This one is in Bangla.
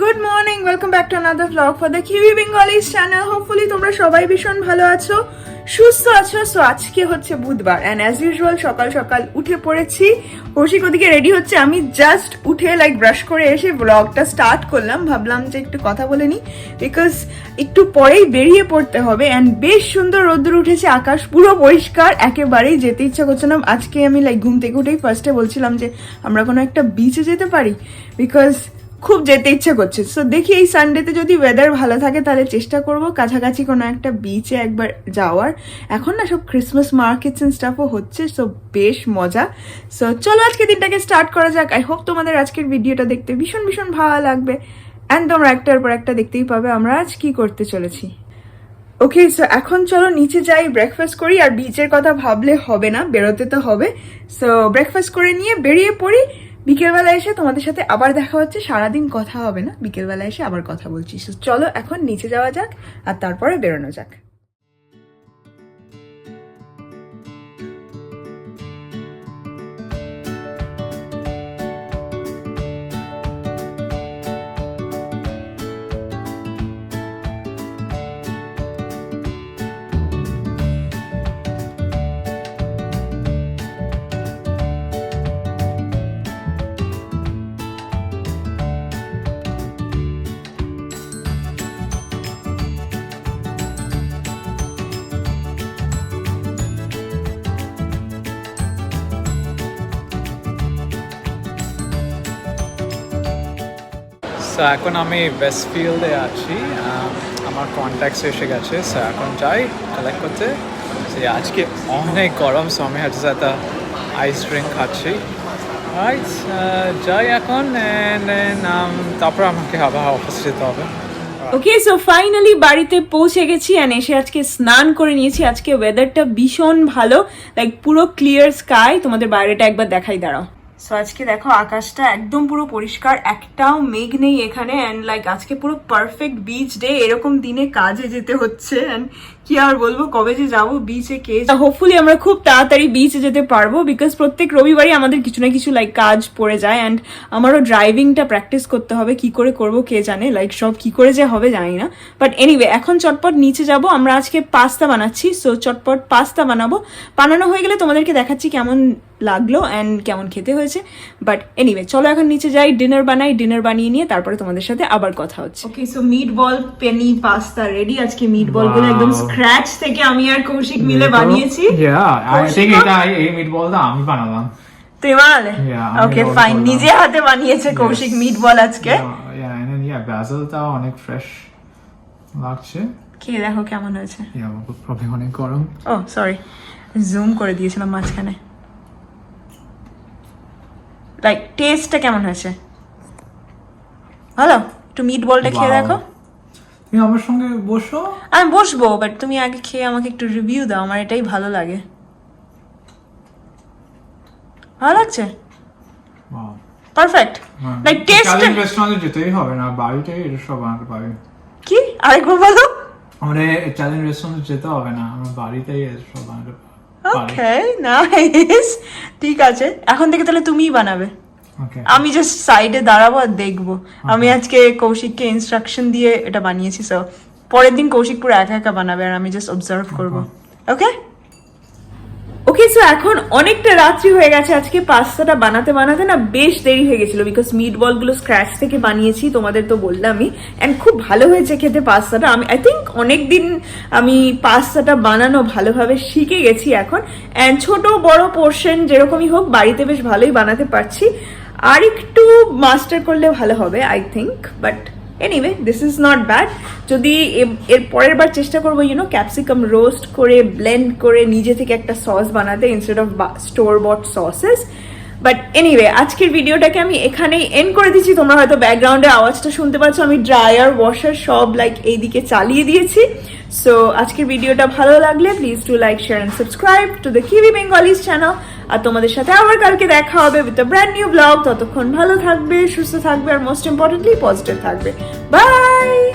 Good morning welcome back to another blog for the Kiwi Bengalis channel hopefully তোমরা সবাই ভীষণ ভালো আছো, সুস্থ আছো। সো আজকে হচ্ছে বুধবার অ্যান্ড অ্যাজ ইউজুয়াল সকাল সকাল উঠে পড়েছি। কৌশিক ওদিকে রেডি হচ্ছে, আমি জাস্ট উঠে লাইক ব্রাশ করে এসে ব্লগটা স্টার্ট করলাম। ভাবলাম যে একটু কথা বলে নিই বিকজ একটু পরেই বেরিয়ে পড়তে হবে অ্যান্ড বেশ সুন্দর রোদ্দুর উঠেছে, আকাশ পুরো পরিষ্কার, একেবারেই যেতে ইচ্ছা করছে না। আজকে আমি লাইক ঘুম থেকে উঠেই ফার্স্টে বলছিলাম যে আমরা কোনো একটা বিচে যেতে পারি বিকজ খুব যেতে ইচ্ছে করছে। সো দেখি এই সানডেতে যদি ওয়েদার ভালো থাকে, তাহলে চেষ্টা করব কাছাকাছি কোনো একটা বিচে একবার যাওয়ার। এখন না সব ক্রিসমাস মার্কেটস এন্ড স্টাফও হচ্ছে সো বেশ মজা। সো চলো আজকে দিনটাকে স্টার্ট করা যাক। আই হোপ তোমাদের আজকের ভিডিওটা দেখতে ভীষণ ভীষণ ভালো লাগবে। অ্যান্ড তোমরা একটার পর একটা দেখতেই পাবে আমরা আজ কি করতে চলেছি। ওকে সো এখন চলো নিচে যাই ব্রেকফাস্ট করি। আর বিচের কথা ভাবলে হবে না, বেরোতে তো হবে। সো ব্রেকফাস্ট করে নিয়ে বেরিয়ে পড়ি। বিকেলবেলা এসে তোমাদের সাথে আবার দেখা হচ্ছে। সারাদিন কথা হবে না। বিকেলবেলা এসে আবার কথা বলছি। চলো এখন নিচে যাওয়া যাক আর তারপরে বেরোনো যাক। সো এখন আমি ওয়েস্ট ফিল্ডে আছি। আমার কন্ট্যাক্টস এসে গেছে। সো এখন যাই কালেক্ট করতে। Yeah, আজকে অনেক গরম। সো আমি হচ্ছে একটা আইস ড্রিঙ্ক খাচ্ছি। Right, আহ, যাই এখন um, তারপর আমাকে আবার অফিস যেতে হবে। ওকে সো ফাইনালি বাড়িতে পৌঁছে গেছি অ্যান্ড এসে আজকে স্নান করে নিয়েছি। আজকে ওয়েদারটা ভীষণ ভালো। লাইক পুরো ক্লিয়ার স্কাই তোমাদের বাইরেটা একবার দেখাই দাঁড়াও। সো আজকে দেখো আকাশটা একদম পুরো পরিষ্কার, একটাও মেঘ নেই এখানে অ্যান্ড লাইক আজকে পুরো পারফেক্ট বিচ ডে এরকম দিনে কাজে যেতে হচ্ছে অ্যান্ড কি আর বলব কবে যে যাব বিচে কে হোপফুলি আমরা খুব তাড়াতাড়ি বিচে যেতে পারব বিকজ প্রত্যেক রবিবারই আমাদের কিছু না কিছু লাইক কাজ পড়ে যায় অ্যান্ড আমারও ড্রাইভিংটা প্র্যাকটিস করতে হবে কি করে করব কে জানে লাইক সব কি করে যে হবে জানি না। বাট এনিওয়ে এখন চটপট নিচে যাব আমরা আজকে পাস্তা বানাচ্ছি সো চটপট পাস্তা বানাবো। বানানো হয়ে গেলে তোমাদেরকে দেখাচ্ছি কেমন লাগল অ্যান্ড কেমন খেতে হয়েছে। বাট এনিওয়ে চলো এখন নিচে যাই ডিনার বানাই ডিনার বানিয়ে নিয়ে তারপরে তোমাদের সাথে আবার কথা হচ্ছে। Okay so meatball penne pasta ready আজকে মিট বলগুলো একদম. স্ক্র্যাচ থেকে আমি আর কৌশিক মিলে বানিয়েছি। এটা এই মিট বলটা আমি বানালাম। তুই বানালে? ওকে ফাইন নিজে হাতে বানিয়েছে কৌশিক মিট বল আজকে অনেক ফ্রেশ লাগছে। খেয়ে দেখো কেমন হয়েছে। প্রবলেম অনেক গরম। ও সরি জুম করে দিয়েছিলাম মাঝখানে। লাইক টেস্টটা কেমন হয়েছে? ভালো একটু মিট বলটা খেয়ে দেখো। তুমি আমার সঙ্গে বসো। আমি বসবো বাট তুমি আগে খেয়ে আমাকে একটু রিভিউ দাও আমার এটাই ভালো লাগে। ভালো লাগছে. পারফেক্ট। লাইক টেস্ট রেস্টুরেন্টে যেতেই হবে না বাড়িতে এটা সব বানাতে পারি কি? আরেকবার বলো। আমাদের ইটালিয়ান রেস্টুরেন্টে যেতে হবে না আমার বাড়িতেই সব বানাতে পারি ওকে নাইস ঠিক আছে। এখন থেকে তাহলে তুমিই বানাবে। আমি জাস্ট সাইডে দাঁড়াবো আর দেখব। আমি আজকে কৌশিককে ইনস্ট্রাকশন দিয়ে এটা বানিয়েছি সো পরের দিন কৌশিক পুরো একা একা বানাবে আর আমি জাস্ট অবজার্ভ করব। ওকে ওকে সো এখন অনেকটা রাত্রি হয়ে গেছে আজকে পাস্তাটা বানাতে বানাতে না বেশ দেরি হয়ে গেছিল বিকজ মিট বলগুলো স্ক্র্যাচ থেকে বানিয়েছি তোমাদের তো বললামই অ্যান্ড খুব ভালো হয়েছে খেতে পাস্তাটা। আমি আই থিঙ্ক অনেক দিন আমি পাস্তাটা বানানো ভালোভাবে শিখে গেছি এখন অ্যান্ড ছোট বড় পোর্শন যেরকমই হোক বাড়িতে বেশ ভালোই বানাতে পারছি। আর একটু মাস্টার করলে ভালো হবে I think but anyway this is not bad যদি এর পরের বার চেষ্টা করব ইউনো ক্যাপসিকাম রোস্ট করে ব্লেন্ড করে নিজে থেকে একটা সস বানাতে instead of store bought sauces but anyway আজকের ভিডিওটাকে আমি এখানেই এন্ড করে দিচ্ছি। তোমরা হয়তো ব্যাকগ্রাউন্ডে আওয়াজটা শুনতে পাচ্ছ, আমি ড্রায়ার ওয়াশার সব লাইক এইদিকে চালিয়ে দিয়েছি। সো আজকের ভিডিওটা ভালো লাগলে please to like share and subscribe to the Kiwi Bengalis channel আর তোমাদের সাথে আবার কালকে দেখা হবে with a brand new blog ততক্ষণ ভালো থাকবে, সুস্থ থাকবে, আর মোস্ট ইম্পর্টেন্টলি পজিটিভ থাকবে। বাই